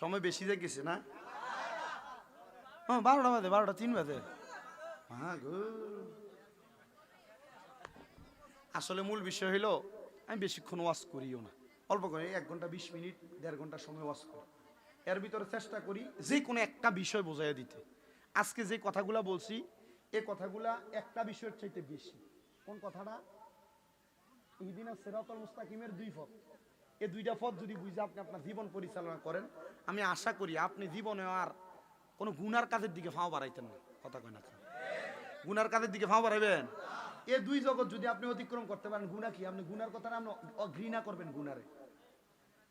সময় বেশি গেছে না? হ্যাঁ বারোটা বাজে, বারোটা তিন বাজে। আসলে মূল বিষয় হইল, আমি বেশিক্ষণ ওয়াশ করিও না। অল্প করে, এক ঘণ্টা বিশ মিনিট, দেড় ঘণ্টা সময় ওয়াশ করি। এর ভিতরে চেষ্টা করি যে কোনো একটা বিষয় বোঝাই দিতে। আজকে যে কথাগুলা বলছি, এ কথাগুলা একটা বিষয়ের চাইতে বেশি। কোন কথাটা? ইদিনা সেরাতল মুস্তাকিমের দুই পথ এই দুইটা পথ যদি বুঝে আপনি আপনার জীবন পরিচালনা করেন, আমি আশা করি আপনি জীবনে আর কোনো গুনার কাজের দিকে ফাও বাড়াইতেন না। কথা কয় না গুনার কাজের দিকে ফাও বাড়াইবেন? এই দুই জগৎ যদি আপনি অতিক্রম করতে পারেন গুণা কি? আপনি গুনার কথা আপনি অ- ঘৃণা করবেন গুনারে।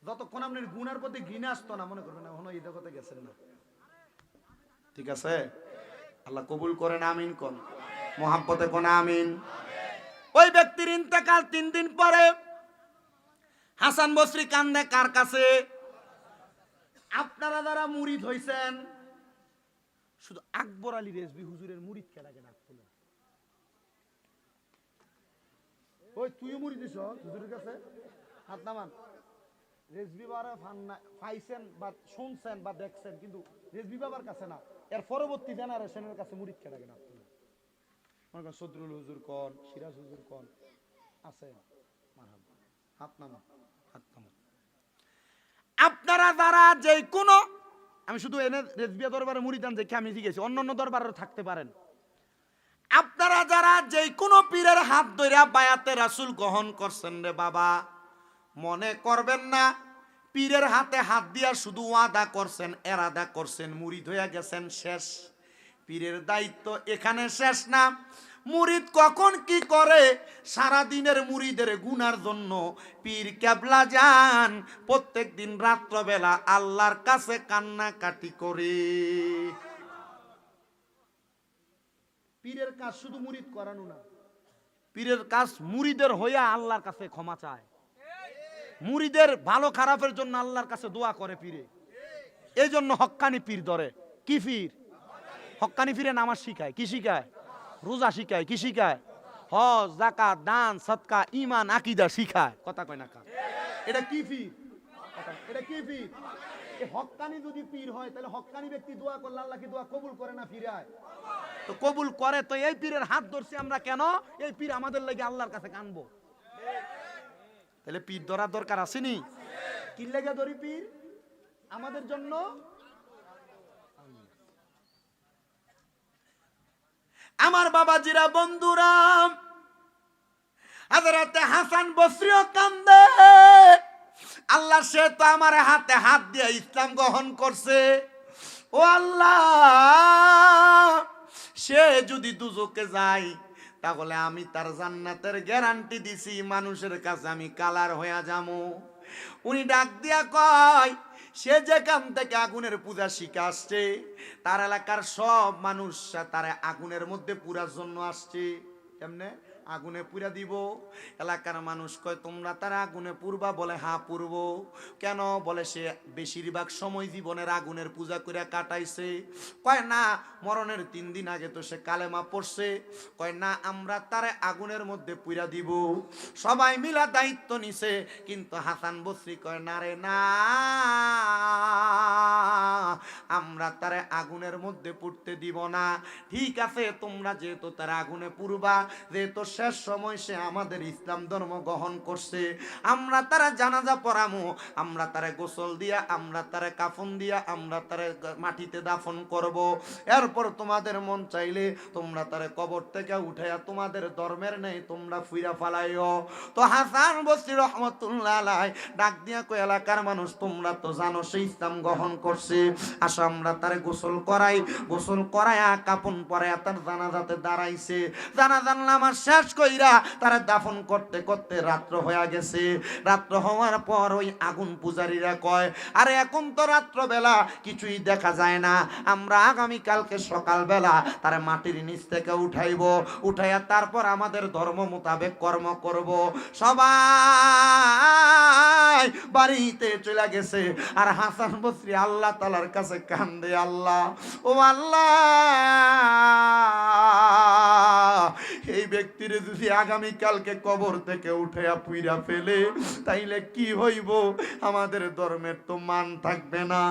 যতক্ষণ আপনি গুনার প্রতি ঘৃণা আসতো না, মনে করবেন এখনও এই জগতে গেছেন না। ঠিক আছে? আল্লাহ কবুল করেন, আমিন কোন। মোহাম্মতে কোন, আমিন। ওই ব্যক্তির ইন্তেকাল তিন দিন পরে হাসান বসরি কান্দে কার কাছে? আপনারা যারা মুরিদ হইছেন শুধু আকবর আলী রেজবি হুজুরের মুরিদ কেনাকে ডাক তুলেন। ওই, তুইও মুড়ি দিছ হুজুরের কাছে? হাত নামান। রেজবি বাবা ফান না- পাইছেন বা শুনছেন বা দেখছেন, কিন্তু রেজবি বাবার কাছে না, এর পরবর্তী জেনারেশনের কাছে মুড়ি কেনাকে ডাক তুলেন। মনে করেন সদরুল হুজুর কন, সিরাজ হুজুর কন, আছে। হাত নামা হাত নামা আপনারা যারা যে কোনো আমি শুধু এনে রেজবিয়া দরবারে মুড়িদান দেখে আমি শিখেছি অন্য অন্য দরবারে থাকতে পারেন। আপনারা যারা যে কোনো পীরের হাত ধরে বায়াতে রাসুল গ্রহণ করছেন রে বাবা, মনে করবেন না, পীরের হাতে হাত দিয়া শুধু ওয়াদা করছেন, এরাদা করছেন, মুড়ি হয়ে গেছেন, শেষ। পীরের দায়িত্ব এখানে শেষ না। মুরিদ কখন কি করে? সারা দিনের মুরিদের গুনার জন্য পীর ক্যাবলা যান। প্রত্যেক দিন রাত্রবেলা আল্লাহর কাছে কান্নাকাটি করে। পীরের কাজ শুধু মুরিদ করানো না। পীরের কাজ মুরিদের হইয়া আল্লাহর কাছে ক্ষমা চায়। মুরিদের ভালো খারাপের জন্য আল্লাহর কাছে দোয়া করে পীরে। এই জন্য হক্কানি পীর ধরে। কি পীর? হক্কানি পীরে নামাজ শিখায়। কি শিখায়? রোজা শিখায়, কি শিখায়? হজ জাকাত দান সৎকা ইমান আকিদা শিখায়। কথা কয় না এটা কি কথা- এটা কি পীর এই হক্কানি যদি পীর হয়, তাহলে হক্কানি ব্যক্তি দোয়া করলে আল্লাহ কি দোয়া কবুল করে না ফিরায় তো কবুল করে, তো এই পীরের হাত ধরছি আমরা কেন? এই পীর আমাদের লাগে আল্লাহর কাছে কানবো। তাহলে পীর ধরার দরকার আসেনি কি লেগে ধরি পীর? আমাদের জন্য আমার বাবাজিরা, বন্ধুরা হাজরাতে হাসান বসরিও কান্দে। আল্লাহ, সে তো আমার হাতে হাত দিয়ে ইসলাম গ্রহণ করছে। ও আল্লাহ, সে যদি দুজকে যায়, তাহলে আমি তার জান্নাতের গ্যারান্টি দিছি, মানুষের কাছে আমি কালার হয়ে যাব। উনি ডাক দিয়া কয় সে যেখান থেকে আগুনের পূজা শিখে আসছে, তার এলাকার সব মানুষ তার আগুনের মধ্যে পূজার জন্য আসছে। কেমনে? আগুনে পুরা দিব। এলাকার মানুষ কয়, তোমরা তারা আগুনে পুরবা? বলে হ্যাঁ পুরব। কেন? বলে, সে বেশিরভাগ সময় জীবনের আগুনের পূজা করে কাটাইছে। কয়, না, মরণের তিন দিন আগে তো সে কালেমা পড়ছে। কয়, না, আমরা তারে আগুনের মধ্যে পুরা দিব। সবাই মিলা দায়িত্ব নিছে, কিন্তু হাসান বসরি কয়, না রে, না, আমরা তারে আগুনের মধ্যে পুড়তে দিব না। ঠিক আছে, তোমরা যেহেতু তারা আগুনে পুরবা, যেহেতু শেষ সময় সে আমাদের ইসলাম ধর্ম গ্রহণ করছে। আমরা তারা জানাজা পড়ামো, আমরা তারে গোসল দিয়া, আমরা তারে কাফন দিয়া, আমরা তারে মাটিতে দাফন করব। এরপর তোমাদের মন চাইলে তোমরা তারে কবর থেকে উঠাইয়া তোমাদের ধর্মের নেই তোমরা ফুইরা ফালাইও। তো হাসান বসরি রহমতুল্লাহ ডাক দিয়া কই এলাকার মানুষ, তোমরা তো জানো সে ইসলাম গ্রহণ করছে। আসো, আমরা তারে গোসল করাই। গোসল করায়া কাপন পরাইয়া তার জানাজাতে দাঁড়াইছে। জানাজান নামাজ শেষ কইরা তারা দাফন করতে করতে রাত্র হয়ে গেছে। রাত্র হওয়ার পর ওই আগুন পূজারীরা কয়, আরে এখন তো রাত্রবেলা, কিছুই দেখা যায় না। আমরা আগামী কালকে সকালবেলা তারা মাটির নিচ থেকে উঠাইব। উঠাইয়া তারপর আমাদের ধর্ম মোতাবেক কর্ম করব। সবাই বাড়িতে চলে গেছে। আর হাসান বসরি আল্লাহ তালার কাছে কান্দে, আল্লাহ, ও আল্লাহ! এই ব্যক্তির যদি আগামী কালকে কবর থেকে উঠে পুইরা ফেলে, তাইলে কি হইব? আমাদের ধর্মের তো মান থাকবে না।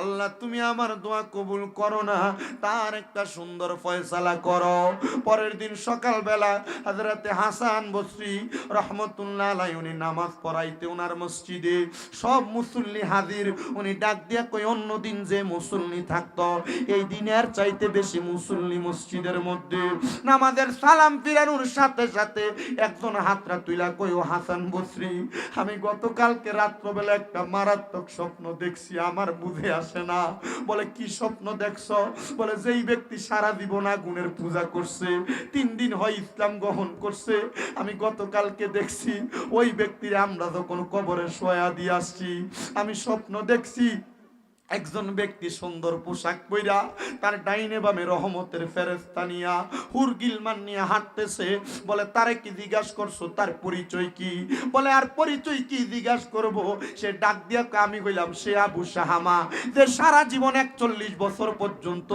আল্লাহ, তুমি আমার দোয়া কবুল করো না। তার একটা সুন্দর ফয়সালা করো। পরের দিন সকালবেলা হাজরাতে হাসান বসরি রহমতুল্লাহ আলাই উনি নামাজ পড়াইতে ওনার মসজিদে, সব মুসল্লি হাজির। উনি ডাক দিয়া কই অন্য দিন যে মুসল্লি থাকতো, এই দিনের চাইতে বেশি মুসল্লি মসজিদের মধ্যে। নামাজের সালাম ফিরানোর সাথে সাথে সাথে একজন হাতরা তুইলা কই ও হাসান বসরি, আমি গতকালকে রাত্রবেলা একটা মারাত্মক স্বপ্ন দেখছি, আমার বুঝে আসে না। বলে, কি স্বপ্ন দেখছ? বলে, যেই ব্যক্তি সারা জীবন আগুনের পূজা করছে, তিন দিন হয় ইসলাম গ্রহণ করছে, আমি গতকালকে দেখছি, ওই ব্যক্তির আমরা যখন কবরে শোয়া দিয়ে আসছি, আমি স্বপ্ন দেখছি একজন ব্যক্তি সুন্দর পোশাক পইরা তার ডাইনে বামে রহমতের ফেরেস্তা নিয়া হুরগিলমান নিয়ে হাঁটতেছে। বলে, তারে কি জিজ্ঞাসা করছ? তার পরিচয় কি? বলে, আর পরিচয় কি জিজ্ঞাসা করব? সে ডাক দিয়া আমি কইলাম সে আবু সাহামা, যে সারা জীবন একচল্লিশ বছর পর্যন্ত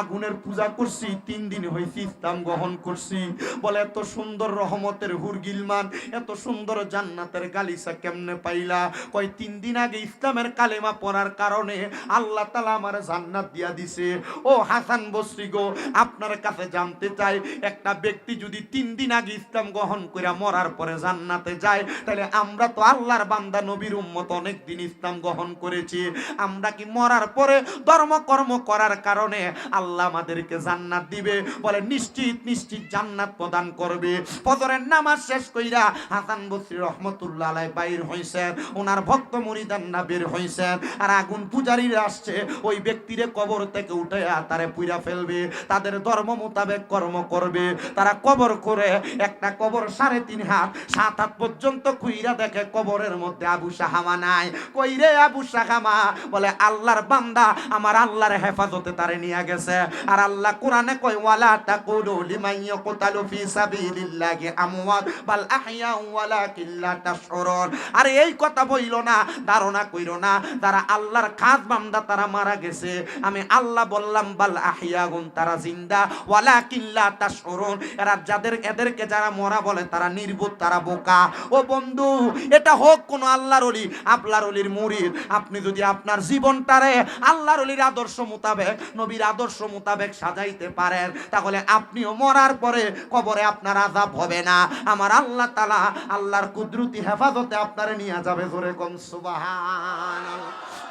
আগুনের পূজা করছি, তিন দিন হয়েছি ইসলাম গ্রহণ করছি। বলে, এত সুন্দর রহমতের হুরগিলমান এত সুন্দর জান্নাতের গালিসা কেমনে পাইলা? কয়, তিন দিন আগে ইসলামের কালেমা পড়ার কারণে আল্লাহ তালা আমার জান্নাত দিয়া দিছে। ও হাসান বসরি গো, আপনার কাছে জানতে চাই, একটা ব্যক্তি যদি তিন দিন আগে ইসলাম গ্রহণ করে মরার পরে জান্নাতে যায়, তাহলে আমরা তো আল্লাহর বান্দা, নবীর উম্মত অনেক দিন ইসলাম গ্রহণ করেছি। আমরা কি মরার পরে ধর্ম কর্ম করার কারণে আল্লাহ আমাদেরকে জান্নাত দিবে? বলে, নিশ্চিত নিশ্চিত জান্নাত প্রদান করবে। ফজরের নামাজ শেষ কইরা হাসান বসরি রহমতুল্লাহ আলাই বাইর হইছেন। ওনার ভক্ত মুরিদান্না বের হইছেন। আর আগুন পূজারীরা আসছে, ওই ব্যক্তিরে কবর থেকে উঠে তারে পুইরা ফেলবে, তাদের ধর্ম মোতাবেক কর্ম করবে। তারা কবর করে, একটা কবর সাড়ে তিন হাত, সাত হাত পর্যন্ত খুইরা দেখে কবরের মধ্যে আবু সাহামা নাই। কই রে আবু সাহামা? বলে, আল্লাহর বান্দা আমার আল্লাহর হেফাজতে তারে নিয়ে গেছে। আর আল্লাহ কোরআনে কই ওয়ালা তাকুলু লিমান ইয়াকতালু ফি সাবিলিল্লাহি আমওয়াত, বাল আহইয়া ওয়ালাকিন লা তাশউরুন আর এই কথা বইল না, ধারণা কইরো না তারা আল্লাহর খাস বান্দা তারা মারা গেছে। আমি আল্লাহ বললাম, বাল আহিয়াগুন তারা জিন্দা। ওয়ালাকিন লা তাশউরুন এরা যাদের, এদেরকে যারা মরা বলে, তারা নির্বোধ, তারা বোকা। ও বন্ধু, এটা হোক কোন আল্লাহর ওলি, আপনার ওলির মুরিদ। আপনি যদি আপনার জীবনটারে আল্লাহর ওলির আদর্শ মোতাবেক, নবীর আদর্শ মোতাবেক সাজাইতে পারেন, তাহলে আপনিও মরার পরে কবরে আপনার আজাব হবে না। আমার আল্লাহ তালা আল্লাহর কুদরতি হেফাজতে আপনারে নিয়ে যাবে জোরে কম সুবাহান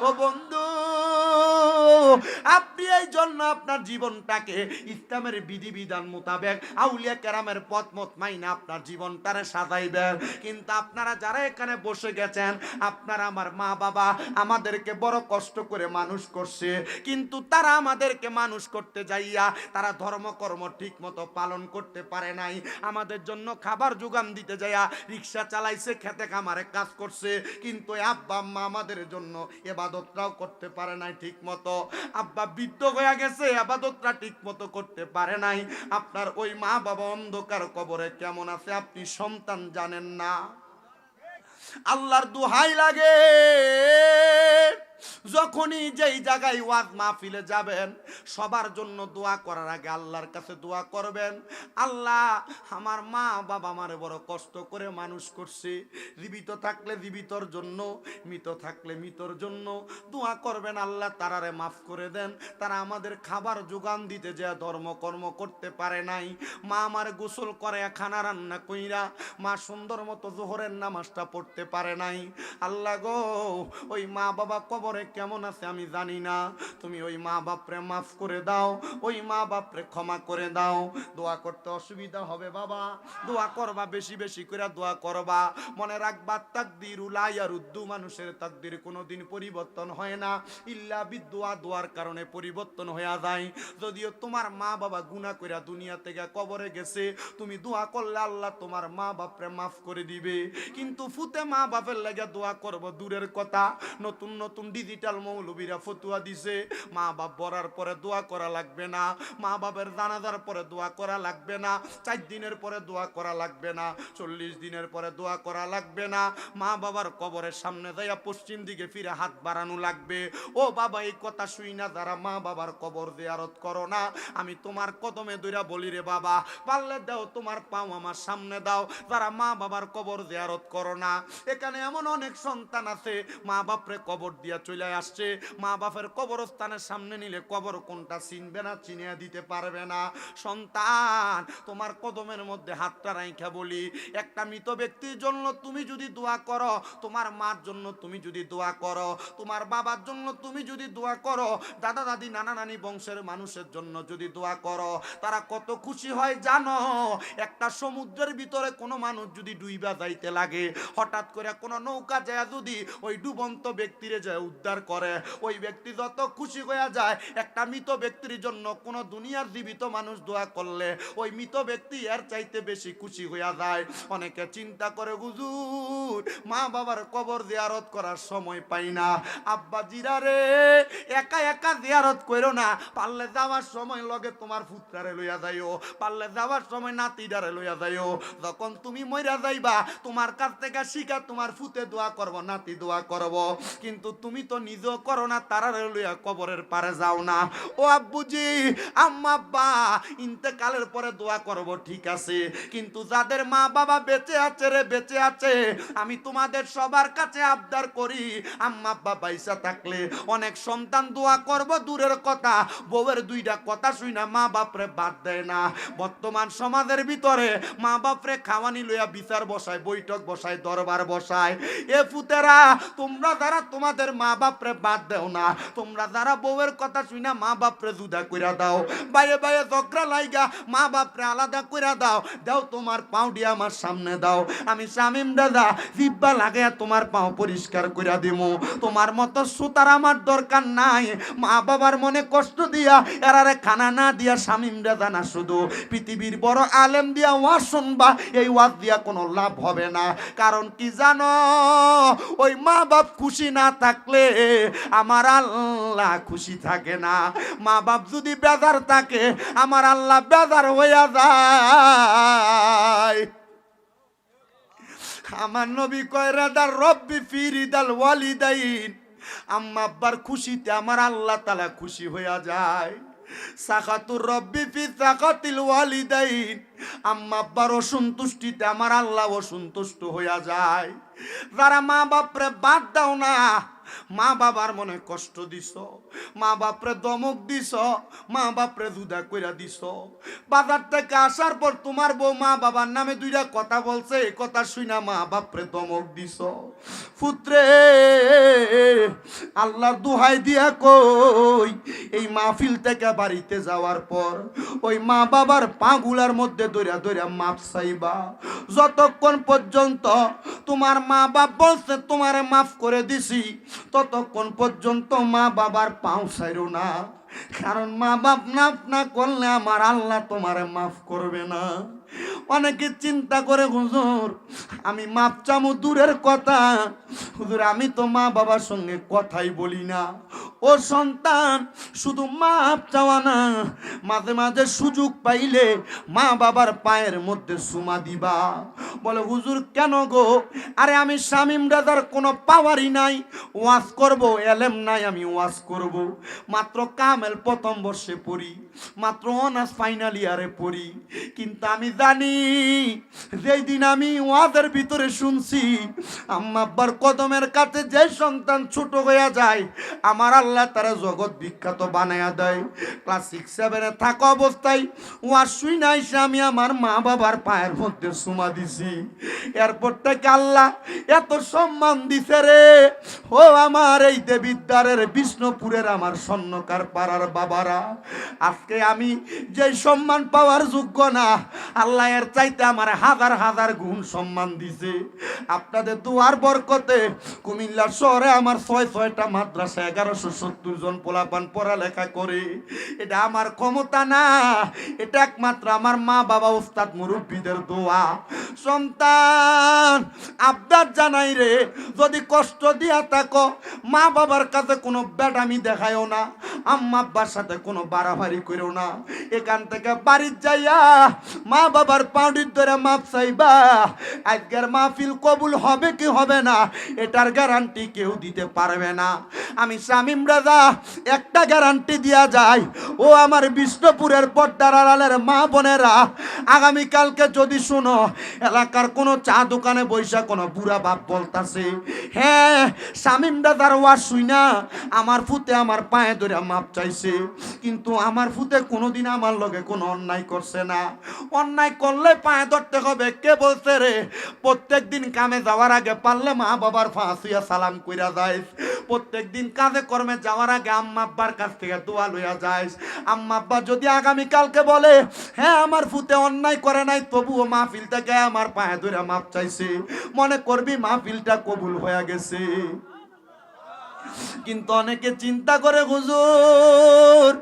ও বন্ধু আপনি এই জন্য আপনার জীবনটাকে ইসলামের বিধিবিধান মোতাবেক আউলিয়া কেরামের পথ মত মাইনা আপনার জীবনটারে সাজাইবেন। কিন্তু আপনারা যারা এখানে বসে গেছেন, আপনারা আমার মা বাবা আমাদেরকে বড় কষ্ট করে মানুষ করছে। কিন্তু তারা আমাদেরকে মানুষ করতে যাইয়া তারা ধর্মকর্ম ঠিক মতো পালন করতে পারে নাই। আমাদের জন্য খাবার যোগান দিতে যাইয়া রিক্সা চালাইছে, খেতে খামারে কাজ করছে। কিন্তু আব্বা আম্মা আমাদের জন্য এবাদতটাও করতে পারে নাই ঠিক মতো আব্বা বৃদ্ধ হয়ে গেছে, আবাদতটা ঠিক মতো করতে পারে নাই। আপনার ওই মা বাবা অন্ধকার কবরে কেমন আছে আপনি সন্তান জানেন না? আল্লাহর দুহাই লাগে। যখনই যেই জায়গায় ওয়াজ মাহফিলে যাবেন, সবার জন্য দোয়া করার আগে আল্লাহর কাছে দোয়া করবেন। আল্লাহ, আমার মা বাবা আমারে বড় কষ্ট করে মানুষ করছে। জীবিত থাকলে জীবিতর জন্য, মৃত থাকলে মৃতর জন্য দোয়া করবেন। আল্লাহ তারারে মাফ করে দেন। তারা আমাদের খাবার যোগান দিতে যে ধর্মকর্ম করতে পারে নাই। মা আমার গোসল করে, খানা রান্না কইরা মা সুন্দর মতো জোহরের নামাজটা পড়তে পারে নাই। আল্লাহ গো, ওই মা বাবা কবরে কেমন আছে আমি জানি না। তুমি ওই মা বাপরে মাফ করে দাও, ওই মা বাপরে ক্ষমা করে দাও। দোয়া করতে অসুবিধা হবে বাবা, দোয়া করবা, বেশি বেশি করে দোয়া করবা। মনে রাখবা, তাকদির উলাইয়ার উদ্দু মানুষের তাকদির কোনোদিন পরিবর্তন হয় না। ইল্লা বিদুয়া, দোয়ার কারণে পরিবর্তন হয়ে যায়। যদিও তোমার মা বাবা গুনাহ কইরা দুনিয়া থেকে কবরে গেছে, তুমি দোয়া করলে আল্লাহ তোমার মা বাপরে মাফ করে দিবে। কিন্তু ফুতে মা বাপের লাগে দোয়া করব দূরের কথা। নতুন নতুন ডিজিটাল মৌলবীরা ফতুয়া দিছে। মা বাপ বরার পরে দোয়া করা লাগবে না। মা বাপের জানাজার পরে দোয়া করা লাগবে না। চার দিনের পরে দোয়া করা লাগবে না। চল্লিশ দিনের পরে দোয়া করা লাগবে না। মা বাবার কবরের সামনে যাইয়া পশ্চিম দিকে ফিরে হাত বাড়ানো লাগবে। ও বাবা, এই কথা শুই না, যারা মা বাবার কবর দেয়ারত করো না। আমি তোমার কদমে দইরা বলি রে বাবা, পারলে দাও তোমার পাও আমার সামনে দাও। যারা মা বাবার কবর দেয়ারত করো না। এখানে এমন অনেক সন্তান আছে, মা বাপরে কবর দিয়া চলে আসছে। মা বাপের কবরস্থানের সামনে নিলে কবর কোনটা চিনবে না, চিনিয়ে দিতে পারবে না। সন্তান, তোমার কদমের মধ্যে হাতটা রাইখা বলি। একটা মৃত ব্যক্তির জন্য তুমি যদি দোয়া করো, তোমার মার জন্য তুমি যদি দোয়া করো, তোমার বাবার জন্য তুমি যদি দোয়া করো, দাদা, দাদি, নানা, নানি বংশের মানুষের জন্য যদি দোয়া করো, তারা কত খুশি হয় জানো? একটা সমুদ্রের ভিতরে কোনো মানুষ যদি ডুইবা যাইতে লাগে, হঠাৎ করে কোনো নৌকা যায় যদি, ওই ডুবন্ত ব্যক্তিরে যায় উদ্ধার করে। ওই ব্যক্তি যত খুশি হয়ে যায়, একটা মৃত ব্যক্তির জন্য কোনো দুনিয়ার জীবিত মানুষ দোয়া করলে ওই মৃত ব্যক্তি এর চাইতে বেশি খুশি হইয়া যায়। অনেকে চিন্তা করে, হুজুর, মা বাবার কবর জিয়ারত করার সময় পাই না। আব্বা, জিরা রে, একা একা জিয়ারত করো না। পারলে যাওয়ার সময় লগে তোমার ফুতরারে লইয়া যাইও। পারলে যাওয়ার সময় নাতিডারে লইয়া যাইও। যখন তুমি মইরা যাইবা, তোমার কাছ থেকে শিখা তোমার ফুতে দোয়া করব, নাতি দোয়া করব। কিন্তু তুমি তো নিজেও করো না তারারে লইয়া কবরের পারে যাও না। ও আব্বুজি, আম্মা, আব্বা, ইন্তেকালের পরে দোয়া করব, ঠিক আছে। কিন্তু যাদের মা বাবা বেঁচে আছে রে, বেঁচে আছে, আমি তোমাদের সবার কাছে আবদার করি। আম্মা, আব্বা পয়সা থাকলে অনেক সন্তান দোয়া করব, দূরের কথা। বউয়ের দুইটা কথা শুই না, মা বাপরে বাদ দেয় না। বর্তমান সমাজের ভিতরে মা বাপরে খাওয়ানি লইয়া বিচার বসায়, বৈঠক বসায়, দরবার বসায়। এ ফুতেরা, তোমরা যারা তোমাদের মা বাপরে বাদ দেও না। তোমরা যারা বউয়ের কথা শুই না মা বাপরে জুদা কইরা দাও। বাইরে বাইরে ঝগড়া লাইগা মা বাপরে আলাদা কইরা দাও। দাও তোমার দিয়ে আমার সামনে দাও। আমি শামিম দাদা জিব্বা লাগে তোমার পাও পরিষ্কার কইরা দিমু। তোমার মতো সুতার আমার দরকার নাই। মা বাবার মনে কষ্ট দিয়া, এরারে খানা না দিয়া শামিম দাদা না শুধু। পৃথিবীর বড় আলেম দিয়া ওয়াজ শুনবা, এই ওয়াজ দিয়া কোনো লাভ হবে না। কারণ কি জানো? ওই মা বাপ খুশি না থাকলে আমার আল্লাহ খুশি থাকে না। মা বাপ যদি বেজার থাকে, আমার আল্লাহ বেজার হইয়া যায়। আমার নবী কয়, রাদার রব্বি ফিরিদাল ওয়ালিদাইন। আম্মা আব্বার খুশিতে আমার আল্লাহ তালা খুশি হইয়া যায়। সাখাতুর রব্বি ফি সাখাতিল ওয়ালিদাইন। আম্মা আব্বার অসন্তুষ্টিতে আমার আল্লাহ অসন্তুষ্ট হইয়া যায়। যারা মা বাপরে বাদ দাও না মা বাবার মনে কষ্ট দিছ, মা বাপরে দমক দিছ, মা বাপরে দুদা কইরা দিছ। বাজার থেকে আসার পর তোমার বউ মা বাবার নামে দুইটা কথা বলছে, এই কথা শুনা মা বাপরে দমক দিছ। পুত্রে আল্লাহর দুহাই দিয়া কই, এই মাহফিল থেকে বাড়িতে যাওয়ার পর ওই মা বাবার পাগুলার মধ্যে দইরা দইরা মাপ চাইবা। যতক্ষণ পর্যন্ত তোমার মা বাপ বলছে, তোমারে মাফ করে দিছি ততক্ষণ পর্যন্ত মা বাবার পাও সাইরো না। কারণ মা বাপ মাফ না করলে আমার আল্লাহ তোমারে মাফ করবে না। অনেকে চিন্তা করে, হুজুর, আমি মাপ চামু, দূরের কথা। হুজুর, আমি তো মা বাবার সঙ্গে কথাই বলি না। ও সন্তান শুধু মাপ চাওয়া না, মাঝে মাঝে সুযোগ পাইলে মা বাবার পায়ের মধ্যে সুমা দিবা। বলে, হুজুর, কেন গো? আরে আমি শামিম রাজার কোনো পাওয়ারই নাই। ওয়াশ করব, এলেম নাই, আমি ওয়াশ করব। মাত্র কামেল প্রথম বর্ষে পড়ি। মাত্র অনার্স ফাইনাল ইয়ারে পড়ি। কিন্তু আমি জানি, যেই দিন আমি ওয়াদের ভিতরে শুনছি, আম্মা আব্বার কদমের কাছে যে সন্তান ছোট হইয়া যায়, আমার আল্লাহ তারা জগৎ বিখ্যাত বানায়া দেয়। ক্লাস সিক্স সেভেনে থাকা অবস্থায় ওয়াজ শুই না এসে আমি আমার মা বাবার পায়ের মধ্যে সুমা দিছি। এরপর থেকে আল্লাহ এত সম্মান দিছে রে। ও আমার এই দেবিদ্বারের বিষ্ণুপুরের আমার স্বর্ণকার পাড়ার বাবারা, আজকে আজকে আমি যে সম্মান পাওয়ার যোগ্য না, আল্লাহ এর চাইতে আমার হাজার হাজার গুণ সম্মান দিছে। আপনাদের দুয়ার বরকতে কুমিল্লা শহরে আমার ছয় ছয়টা মাদ্রাসা, এগারোশো সত্তর জন পোলাপান পড়ালেখা করে। এটা আমার ক্ষমতা না, এটা একমাত্র আমার মা বাবা উস্তাদ মুরব্বীদের দোয়া। সন্তান, আবদার জানাই রে, যদি কষ্ট দিয়া থাকো, মা বাবার কাছে কোনো ব্যাটামি দেখায়ও না, আম্মা আব্বার সাথে কোনো বাড়াবাড়ি করো না। এখান থেকে বাড়ির যাইয়া মা বাবার পাউডির ধরে মাপ চাইবা। আজকের মাহফিল কবুল হবে কি হবে না, এটার গ্যারান্টি কেউ দিতে পারবে না। আমি শামিম রাজা, একটা গ্যারান্টি দিয়া যায় ও আমার বিষ্ণুপুরের পর্দার আড়ালের মা বোনেরা, আগামীকালকে যদি শুনো, এলাকার কোনো চা দোকানে বৈশা কোনো বুড়া বাপ বলতাছে হ্যাঁ শামিম দাদার ওয়া শুই না আমার ফুতে আমার পায়ে ধরে মাপ চাইছে, কিন্তু আমার ফুতে কোনোদিন আমার লগে কোনো অন্যায় করছে না। অন্যায় করলে পায়ে ধরতে হবে, কে বলছে রে? প্রত্যেক দিন কামে যাওয়ার আগে পারলে মা বাবার ফাঁসিয়া সালাম কইরা যাইস। প্রত্যেক দিন কাজে কর্মে যাওয়ার আগে আম্মা আব্বার কাছ থেকে দোয়া লইয়া যাইস। আম্মা আব্বা যদি আগামী কালকে বলে হ্যাঁ আমার ফুতে অন্যায় করে নাই, তবুও মাহফিল থেকে আমার পায়ে ধরে মাপ চাইছে। মনে করবি মাহফিলটা কবুল হয়ে গেছে। কিন্তু অনেকে চিন্তা করে, হুজুর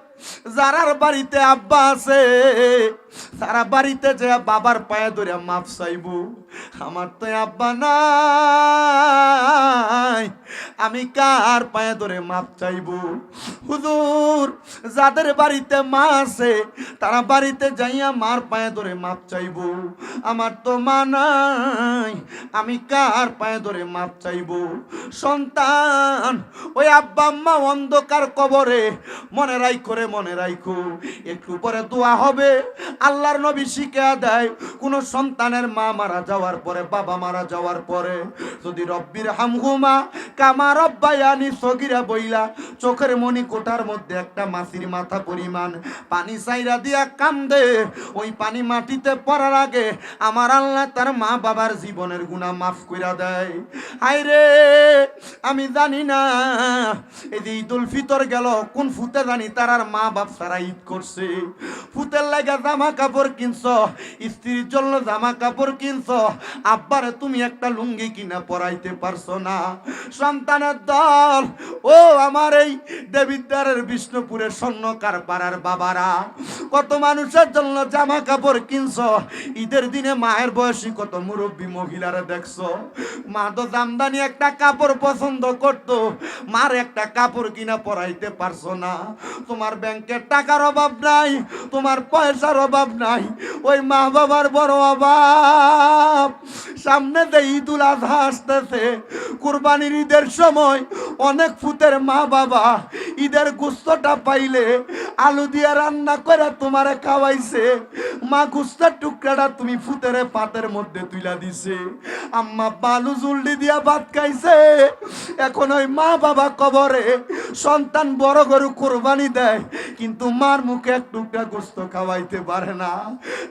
যারার বাড়িতে আব্বা আছে সারা বাড়িতে যে বাবার পায়ে ধরে মাপ চাইব, আমার তো আব্বা নাই। আমি কার পায়ে ধরে মাপ চাইব? হুজুর, যাদের বাড়িতে মা আছে, তারা বাড়িতে যাইয়া মার পায়ে ধরে মাপ চাইব। আমার তো মা নাই, আমি কার পায়ে ধরে মাপ চাইব? সন্তান, ওই আব্বা আম্মা অন্ধকার কবরে, মনে রাইখো রে, মনে রাইখো, একটু পরে দোয়া হবে। আল্লাহর নবী শিখে দেয়, কোন সন্তানের মা মারা যাওয়ার পরে, বাবা মারা যাওয়ার পরে, যদি রব্বির হামহুমা কামা রব্বায়ানি সগিরা বইলা, চোখের মনি কোটার মধ্যে একটা মাসির মাথা পরিমাণ পানি সাইরা দিয়া কান্দে, ওই পানি মাটিতে পড়ার আগে আমার আল্লাহ তার মা বাবার জীবনের গুণা মাফ কইরা দেয়। হায় রে, আমি জানি না, এই যে ঈদুল ফিতর গেল, কোন ফুতে জানি তার আর মা বাপ সারা ঈদ করছে। ফুতের লাগা জামা কাপড় কিনছ, স্ত্রীর জন্য জামা কাপড় কিনছ, আব্বারে তুমি একটা লুঙ্গি কিনা পরাইতে পারছ না। সন্তানের দল, ও আমার এই দেবিদ্বারের বিষ্ণুপুরের স্বর্ণকার পাড়ার বাবারা, কত মানুষের জন্য জামা কাপড় কিনছ, ঈদের দিনে মায়ের বয়সী কত মুরব্বী মহিলারা দেখছ। মা তো জামদানি একটা কাপড় পছন্দ করতো, মার একটা কাপড় কিনা পরাইতে পারছ না। তোমার ব্যাংকের টাকার অভাব নাই, তোমার পয়সার অভাব নাই, ওই মা বাবার বড় অভাব। সামনে যে ঈদুল আজহা আসতেছে, কুরবানির ঈদের সময় অনেক ফুতের মা বাবা ঈদের গুস্তটা পাইলে আলু দিয়ে রান্না করে তোমারে খাওয়াইছে। মা গুস্তার টুকরাটা তুমি ফুতের পাতের মধ্যে তুইলা দিছে। আম্মা বালু জুলডি দিয়া ভাত খাইছে। এখন ওই মা বাবা কবরে সন্তান বড় গরু কোরবানি দেয় কিন্তু মার মুখে এক টুকরা গোস্ত খাওয়াইতে পারে না।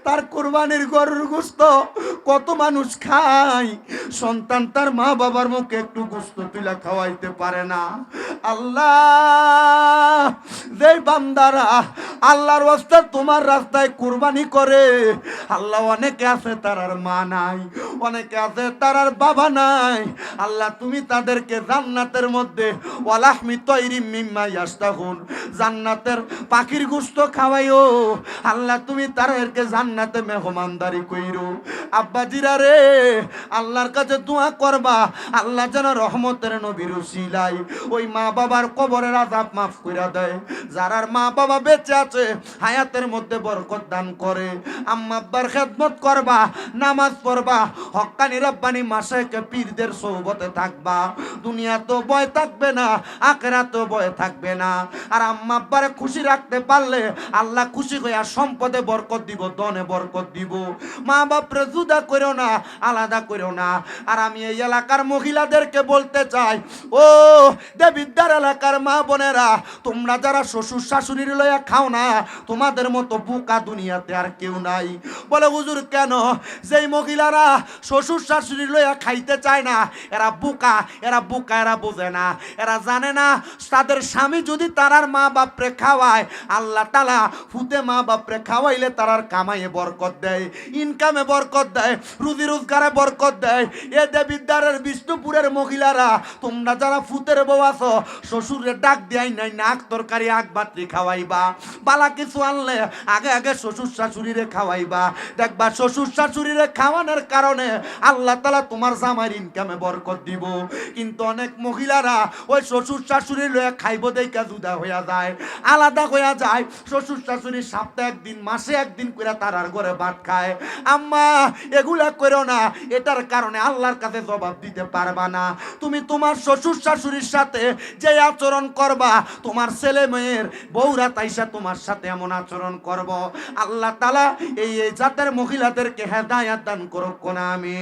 তার কোরবানির গরুর গোস্ত কত মানুষ খায়? সন্তান তার মা বাবার মুখে একটু গোস্ত তুলা খাওয়াইতে পারে না। আল্লাহ, যে বান্দারা আল্লাহর রাস্তা তোমার রাস্তায় কোরবানি করে, আল্লাহ অনেকে আছে তার আর মা নাই, অনেকে আছে তার আর বাবা নাই। আল্লাহ তুমি তাদেরকে জান্নাতের মধ্যে, ওয়ালাহমি তৈরি মিম্মা ইয়াস্তাহুন জান্নাতের পাখির গুস্ত খাওয়াইও। আল্লাহ তুমি তাদেরকে জান্নাতে মেহমানদারি কইরো। আব্বাজিরা রে, আল্লাহর কাছে দোয়া করবা। আল্লাহ যেন রহমতের নবীর উসিলাই ওই মা বাবার কবরের আজাব মাফ কইরা দেয়। যারার মা বাবা বেঁচে আছে, হায়াতের মধ্যে বরকত দান করে। আম্মা আব্বার খেদমত করবা, নামাজ পড়বা হক্কানি রব্বানি মাসেকে পীরদের সৌবতে থাকবা। দুনিয়া তো ভয় থাকবে না আখেরা তো ভয় থাকবে না। আর আম্মা আব্বারে খুশি রাখতে পারলে, আল্লাহ খুশি হইয়া সম্পদে বরকত দিব দনে বরকত দিব। মা বাপরে জুদা করো না, আলাদা করো না। আর আমি এই এলাকার মহিলাদেরকে বলতে চাই, ও দেবিদ্যার এলাকার মা বোনেরা, তোমরা যারা শ্বশুর শাশুড়ির লইয়া খাও না, তোমাদের মতো বোকা দুনিয়াতে আর কেউ নাই। বলে, হুজুর, কেন? যেই মহিলারা শ্বশুর শাশুড়ির লইয়া খাইতে চায় না, এরা বোকা এরা বোকা, এরা বোঝে না। এরা জানে না, তাদের স্বামী যদি তারার মা বাপরে খাওয়ায় যায় আল্লাহ তালা ফুতে মা বাপরে খাওয়াইলে তারার কামাইয়ে বরকত দেয়, ইনকামে বরকত দেয়, রুজি রোজগারে বরকত দেয়। এ দেবিদ্বারের বিষ্ণুপুরের মহিলারা, তোমরা যারা ফুতের বউ আছো, শ্বশুরে ডাক দেয় নাই, নাক তরকারি, আগ বাত্রি খাওয়াইবা। বালা কিছু আনলে আগে আগে শ্বশুর শাশুড়িরে খাওয়াইবা। দেখবা শ্বশুর শাশুড়িরে খাওয়ানোর কারণে আল্লাহ তালা তোমার জামাইয়ের ইনকামে বরকত দিব। কিন্তু অনেক মহিলারা ওই শ্বশুর শাশুড়ি লয়ে খাইব দেখা জুদা হইয়া যায়, আলাদা হইয়া যায়। শ্বশুর শাশুড়ি সপ্তাহে একদিন, মাসে একদিন করে তারার ঘরে ভাত খায়। আম্মা এগুলা করো না। এটার কারণে আল্লাহর কাছে জবাব দিতে পারবা না। তুমি তোমার শ্বশুর শাশুড়ির সাথে যে আচরণ করবা, তোমার ছেলে মেয়ের বউরা তাইসা তোমার সাথে এমন আচরণ করব। আল্লাহ তালা এই এই জাতের মহিলাদেরকে হেদায়াত দান করো কোন আমি